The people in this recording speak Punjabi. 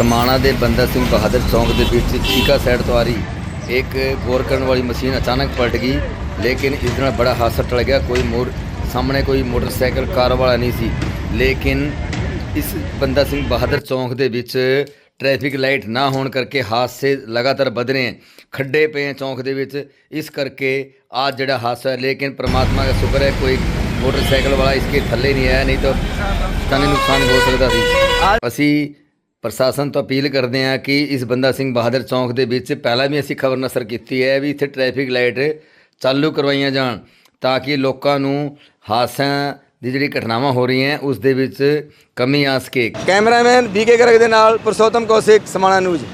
ਸਮਾਣਾ ਦੇ ਬੰਦਾ ਸਿੰਘ ਬਹਾਦਰ ਚੌਂਕ ਦੇ ਵਿੱਚ ਚੀਕਾ ਸਾਈਡ ਤੋਂ ਆ ਰਹੀ ਇੱਕ ਬੋਰ ਕਰਨ ਵਾਲੀ ਮਸ਼ੀਨ ਅਚਾਨਕ ਪਲਟ ਗਈ ਲੇਕਿਨ ਇਸ ਨਾਲ ਬੜਾ ਹਾਦਸਾ ਟਲ ਗਿਆ। ਕੋਈ ਮੋੜ ਸਾਹਮਣੇ ਕੋਈ ਮੋਟਰਸਾਈਕਲ ਕਾਰ ਵਾਲਾ ਨਹੀਂ ਸੀ। ਲੇਕਿਨ ਇਸ ਬੰਦਾ ਸਿੰਘ ਬਹਾਦਰ ਚੌਂਕ ਦੇ ਵਿੱਚ ਟ੍ਰੈਫਿਕ ਲਾਈਟ ਨਾ ਹੋਣ ਕਰਕੇ ਹਾਦਸੇ ਲਗਾਤਾਰ ਵਧ ਰਹੇ ਹਨ। ਖੱਡੇ ਪਏ ਚੌਂਕ ਦੇ ਵਿੱਚ। ਇਸ ਕਰਕੇ ਅੱਜ ਜਿਹੜਾ ਹਾਦਸਾ ਹੈ ਲੇਕਿਨ ਪ੍ਰਮਾਤਮਾ ਦਾ ਸ਼ੁਕਰ ਹੈ ਕੋਈ ਮੋਟਰਸਾਈਕਲ ਵਾਲਾ ਇਸਕੇ ਥੱਲੇ ਨਹੀਂ ਆਇਆ ਨਹੀਂ ਤਾਂ ਜਾਨੀ ਨੁਕਸਾਨ ਹੋ ਸਕਦਾ ਸੀ। ਅਸੀਂ ਪ੍ਰਸ਼ਾਸਨ ਤੋਂ ਅਪੀਲ ਕਰਦੇ ਹਾਂ ਕਿ ਇਸ ਬੰਦਾ ਸਿੰਘ ਬਹਾਦਰ ਚੌਂਕ ਦੇ ਵਿੱਚ ਪਹਿਲਾਂ ਵੀ ਅਸੀਂ ਖਬਰ ਨਸਰ ਕੀਤੀ ਹੈ ਵੀ ਇੱਥੇ ਟ੍ਰੈਫਿਕ ਲਾਈਟ ਚਾਲੂ ਕਰਵਾਈਆਂ ਜਾਣ ਤਾਂ ਕਿ ਲੋਕਾਂ ਨੂੰ ਹਾਦਸਿਆਂ ਦੀ ਜਿਹੜੀ ਘਟਨਾਵਾਂ ਹੋ ਰਹੀਆਂ, ਉਸ ਦੇ ਵਿੱਚ ਕਮੀ ਆ ਸਕੇ। ਕੈਮਰਾਮੈਨ ਬੀਕੇ ਗਰਗ ਦੇ ਨਾਲ ਪੁਰਸ਼ੋਤਮ ਕੌਸ਼ਿਕ, ਸਮਾਣਾ ਨਿਊਜ਼।